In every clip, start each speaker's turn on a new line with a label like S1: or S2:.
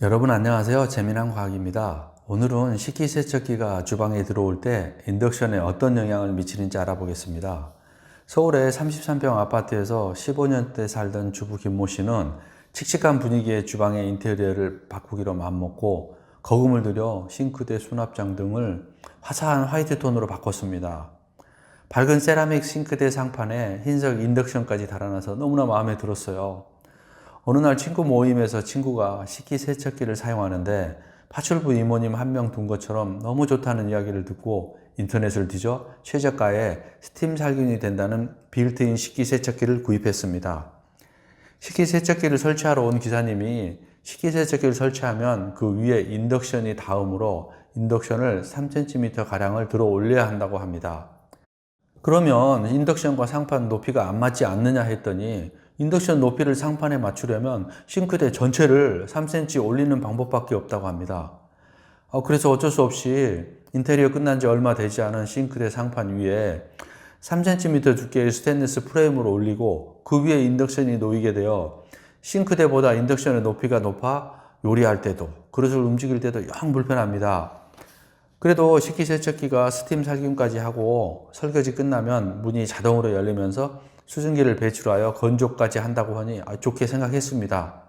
S1: 여러분 안녕하세요. 재미난 과학입니다. 오늘은 식기세척기가 주방에 들어올 때 인덕션에 어떤 영향을 미치는지 알아보겠습니다. 서울의 33평 아파트에서 15년대 살던 주부 김모 씨는 칙칙한 분위기의 주방의 인테리어를 바꾸기로 마음먹고 거금을 들여 싱크대 수납장 등을 화사한 화이트 톤으로 바꿨습니다. 밝은 세라믹 싱크대 상판에 흰색 인덕션까지 달아나서 너무나 마음에 들었어요. 어느 날 친구 모임에서 친구가 식기세척기를 사용하는데 파출부 이모님 한 명 둔 것처럼 너무 좋다는 이야기를 듣고 인터넷을 뒤져 최저가에 스팀 살균이 된다는 빌트인 식기세척기를 구입했습니다. 식기세척기를 설치하러 온 기사님이 식기세척기를 설치하면 그 위에 인덕션이 닿으므로 인덕션을 3cm 가량을 들어 올려야 한다고 합니다. 그러면 인덕션과 상판 높이가 안 맞지 않느냐 했더니 인덕션 높이를 상판에 맞추려면 싱크대 전체를 3cm 올리는 방법밖에 없다고 합니다. 어, 그래서 어쩔 수 없이 인테리어 끝난 지 얼마 되지 않은 싱크대 상판 위에 3cm 두께의 스테인리스 프레임을 올리고 그 위에 인덕션이 놓이게 되어 싱크대보다 인덕션의 높이가 높아 요리할 때도 그릇을 움직일 때도 영 불편합니다. 그래도 식기세척기가 스팀 살균까지 하고 설거지 끝나면 문이 자동으로 열리면서 수증기를 배출하여 건조까지 한다고 하니 좋게 생각했습니다.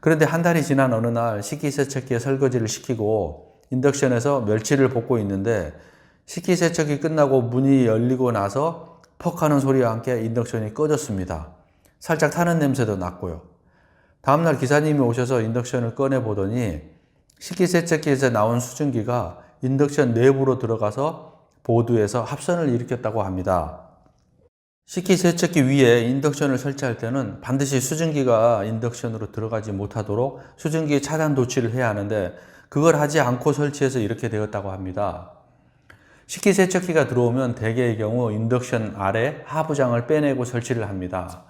S1: 그런데 한 달이 지난 어느 날 식기세척기에 설거지를 시키고 인덕션에서 멸치를 볶고 있는데 식기세척이 끝나고 문이 열리고 나서 퍽 하는 소리와 함께 인덕션이 꺼졌습니다. 살짝 타는 냄새도 났고요. 다음날 기사님이 오셔서 인덕션을 꺼내 보더니 식기세척기에서 나온 수증기가 인덕션 내부로 들어가서 보드에서 합선을 일으켰다고 합니다. 식기 세척기 위에 인덕션을 설치할 때는 반드시 수증기가 인덕션으로 들어가지 못하도록 수증기 차단 조치를 해야 하는데 그걸 하지 않고 설치해서 이렇게 되었다고 합니다. 식기 세척기가 들어오면 대개의 경우 인덕션 아래 하부장을 빼내고 설치를 합니다.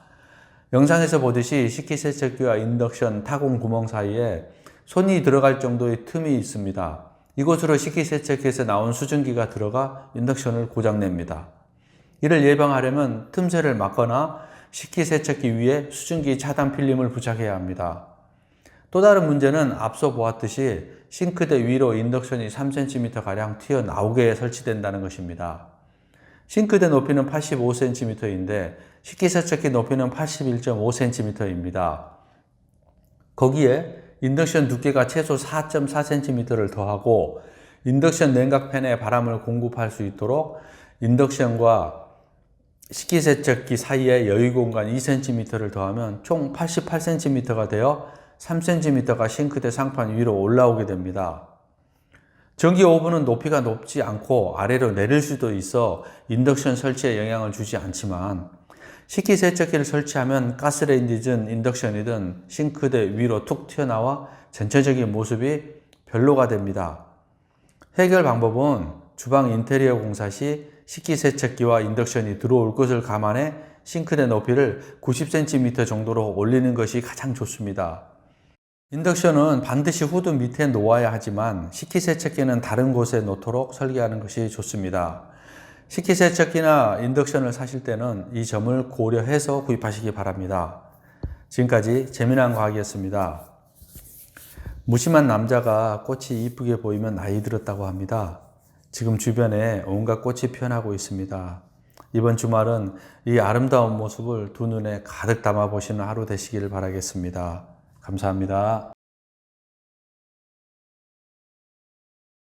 S1: 영상에서 보듯이 식기 세척기와 인덕션 타공 구멍 사이에 손이 들어갈 정도의 틈이 있습니다. 이곳으로 식기세척기에서 나온 수증기가 들어가 인덕션을 고장냅니다. 이를 예방하려면 틈새를 막거나 식기세척기 위에 수증기 차단 필름을 부착해야 합니다. 또 다른 문제는 앞서 보았듯이 싱크대 위로 인덕션이 3cm가량 튀어나오게 설치된다는 것입니다. 싱크대 높이는 85cm인데 식기세척기 높이는 81.5cm입니다. 거기에 인덕션 두께가 최소 4.4cm를 더하고 인덕션 냉각팬에 바람을 공급할 수 있도록 인덕션과 식기세척기 사이에 여유 공간 2cm를 더하면 총 88cm가 되어 3cm가 싱크대 상판 위로 올라오게 됩니다. 전기 오븐은 높이가 높지 않고 아래로 내릴 수도 있어 인덕션 설치에 영향을 주지 않지만 식기세척기를 설치하면 가스레인지든 인덕션이든 싱크대 위로 툭 튀어나와 전체적인 모습이 별로가 됩니다. 해결 방법은 주방 인테리어 공사 시 식기세척기와 인덕션이 들어올 것을 감안해 싱크대 높이를 90cm 정도로 올리는 것이 가장 좋습니다. 인덕션은 반드시 후드 밑에 놓아야 하지만 식기세척기는 다른 곳에 놓도록 설계하는 것이 좋습니다. 식기세척기나 인덕션을 사실 때는 이 점을 고려해서 구입하시기 바랍니다. 지금까지 재미난 과학이었습니다. 무심한 남자가 꽃이 이쁘게 보이면 나이 들었다고 합니다. 지금 주변에 온갖 꽃이 피어나고 있습니다. 이번 주말은 이 아름다운 모습을 두 눈에 가득 담아 보시는 하루 되시기를 바라겠습니다. 감사합니다.